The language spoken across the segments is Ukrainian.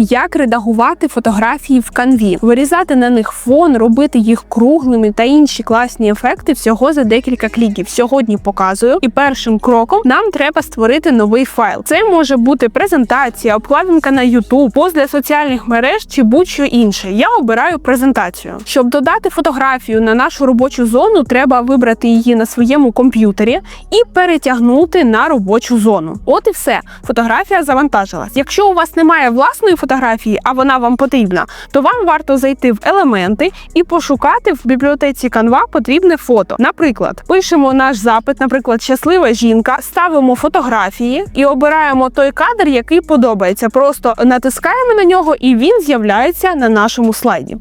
Як редагувати фотографії в канві, вирізати на них фон, робити їх круглими та інші класні ефекти всього за декілька кліків. Сьогодні показую. І першим кроком нам треба створити новий файл. Це може бути презентація, обкладинка на YouTube, пост для соціальних мереж чи будь-що інше. Я обираю презентацію. Щоб додати фотографію на нашу робочу зону, треба вибрати її на своєму комп'ютері і перетягнути на робочу зону. От і все. Фотографія завантажилась. Якщо у вас немає власної фотографії, а вона вам потрібна, то вам варто зайти в елементи і пошукати в бібліотеці Canva потрібне фото. Наприклад, пишемо наш запит, наприклад, щаслива жінка, ставимо фотографії і обираємо той кадр, який подобається. Просто натискаємо на нього, і він з'являється на нашому слайді.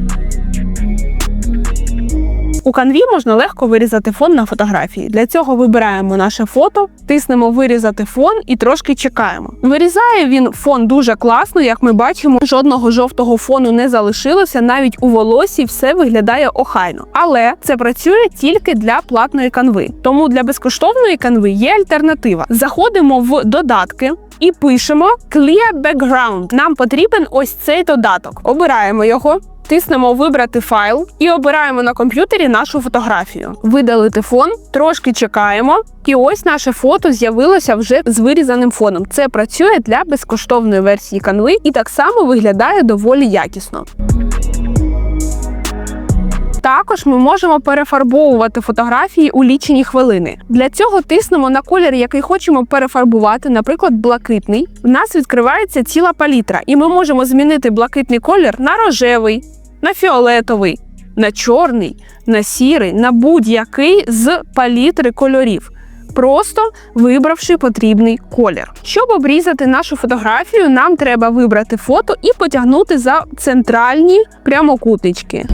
У канві можна легко вирізати фон на фотографії. Для цього вибираємо наше фото, тиснемо вирізати фон і трошки чекаємо. Вирізає він фон дуже класно, як ми бачимо, жодного жовтого фону не залишилося. Навіть у волосі все виглядає охайно. Але це працює тільки для платної канви. Тому для безкоштовної канви є альтернатива. Заходимо в додатки. І пишемо Clear Background. Нам потрібен ось цей додаток. Обираємо його. Тиснемо вибрати файл і обираємо на комп'ютері нашу фотографію. Видалити фон, трошки чекаємо, і ось наше фото з'явилося вже з вирізаним фоном. Це працює для безкоштовної версії канви і так само виглядає доволі якісно. Також ми можемо перефарбовувати фотографії у лічені хвилини. Для цього тиснемо на колір, який хочемо перефарбувати, наприклад, блакитний. У нас відкривається ціла палітра, і ми можемо змінити блакитний колір на рожевий, на фіолетовий, на чорний, на сірий, на будь-який з палітри кольорів. Просто вибравши потрібний колір. Щоб обрізати нашу фотографію, нам треба вибрати фото і потягнути за центральні прямокутнички.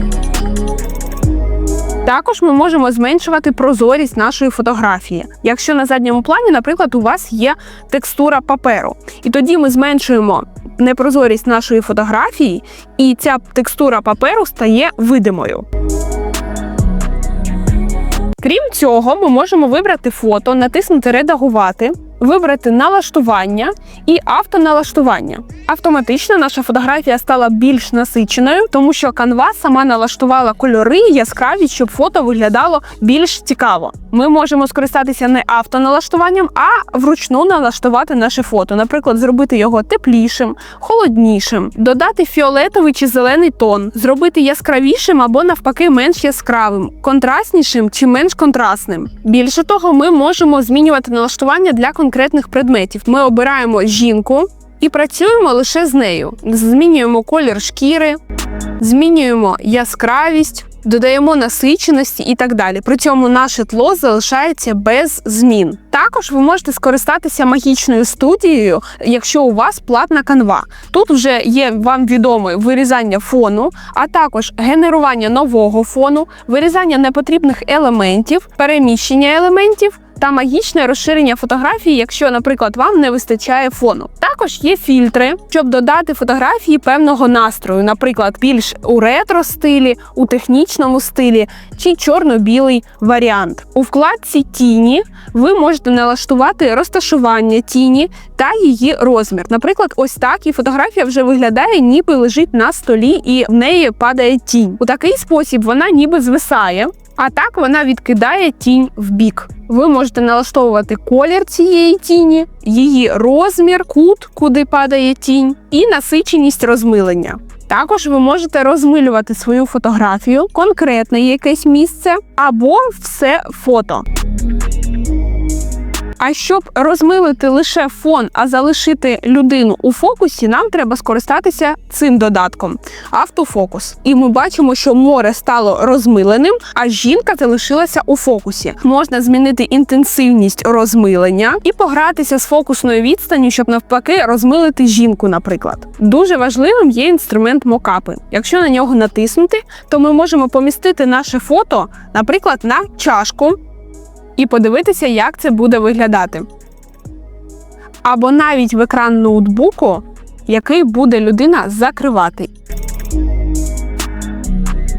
Також ми можемо зменшувати прозорість нашої фотографії. Якщо на задньому плані, наприклад, у вас є текстура паперу, і тоді ми зменшуємо непрозорість нашої фотографії, і ця текстура паперу стає видимою. Крім цього, ми можемо вибрати фото, натиснути Редагувати, вибрати налаштування і автоналаштування. Автоматично наша фотографія стала більш насиченою, тому що Canva сама налаштувала кольори яскраві, щоб фото виглядало більш цікаво. Ми можемо скористатися не автоналаштуванням, а вручну налаштувати наше фото. Наприклад, зробити його теплішим, холоднішим, додати фіолетовий чи зелений тон, зробити яскравішим або навпаки менш яскравим, контрастнішим чи менш контрастним. Більше того, ми можемо змінювати налаштування для конкретних предметів. Ми обираємо жінку і працюємо лише з нею. Змінюємо колір шкіри, змінюємо яскравість. Додаємо насиченості і так далі. При цьому наше тло залишається без змін. Також ви можете скористатися магічною студією, якщо у вас платна канва. Тут вже є вам відоме вирізання фону, а також генерування нового фону, вирізання непотрібних елементів, переміщення елементів. Та магічне розширення фотографії, якщо, наприклад, вам не вистачає фону. Також є фільтри, щоб додати фотографії певного настрою, наприклад, більш у ретро стилі, у технічному стилі чи чорно-білий варіант. У вкладці тіні ви можете налаштувати розташування тіні та її розмір. Наприклад, ось так і фотографія вже виглядає, ніби лежить на столі, і в неї падає тінь. У такий спосіб вона ніби звисає. А так вона відкидає тінь в бік. Ви можете налаштовувати колір цієї тіні, її розмір, кут, куди падає тінь, і насиченість розмилення. Також ви можете розмилювати свою фотографію, конкретне якесь місце або все фото. А щоб розмилити лише фон, а залишити людину у фокусі, нам треба скористатися цим додатком автофокус. І ми бачимо, що море стало розмиленим, а жінка залишилася у фокусі. Можна змінити інтенсивність розмилення і погратися з фокусною відстанню, щоб навпаки розмилити жінку, наприклад. Дуже важливим є інструмент мокапи. Якщо на нього натиснути, то ми можемо помістити наше фото, наприклад, на чашку і подивитися, як це буде виглядати. Або навіть в екран ноутбуку, який буде людина закривати.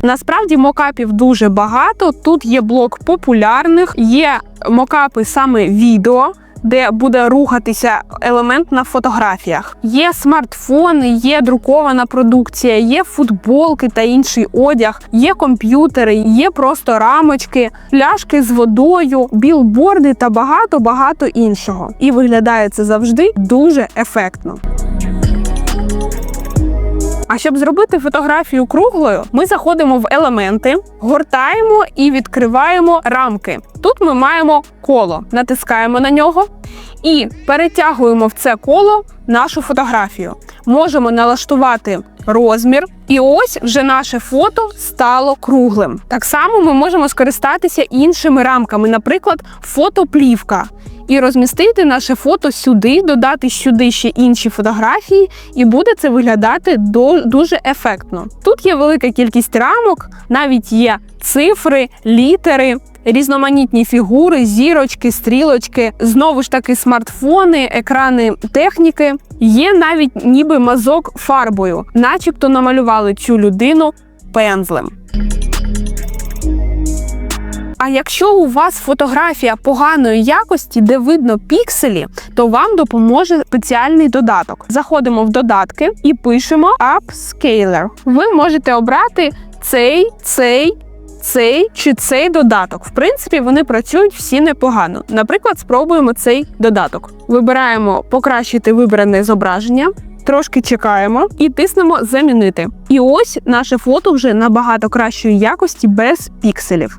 Насправді мокапів дуже багато. Тут є блок популярних, є мокапи саме відео. Де буде рухатися елемент на фотографіях. Є смартфони, є друкована продукція, є футболки та інший одяг, є комп'ютери, є просто рамочки, пляшки з водою, білборди та багато багато іншого. І виглядає це завжди дуже ефектно. А щоб зробити фотографію круглою, ми заходимо в елементи, гортаємо і відкриваємо рамки. Тут ми маємо коло, натискаємо на нього і перетягуємо в це коло нашу фотографію. Можемо налаштувати розмір, і ось вже наше фото стало круглим. Так само ми можемо скористатися іншими рамками, наприклад, фотоплівка. І розмістити наше фото сюди, додати сюди ще інші фотографії, і буде це виглядати до- дуже ефектно. Тут є велика кількість рамок, навіть є цифри, літери. Різноманітні фігури, зірочки, стрілочки, знову ж таки смартфони, екрани техніки. Є навіть ніби мазок фарбою, начебто намалювали цю людину пензлем. А якщо у вас фотографія поганої якості, де видно пікселі, то вам допоможе спеціальний додаток. Заходимо в додатки і пишемо Upscaler. Ви можете обрати цей, цей. Цей чи цей додаток. В принципі, вони працюють всі непогано. Наприклад, спробуємо цей додаток. Вибираємо покращити вибране зображення, трошки чекаємо і тиснемо замінити. І ось наше фото вже набагато кращої якості без пікселів.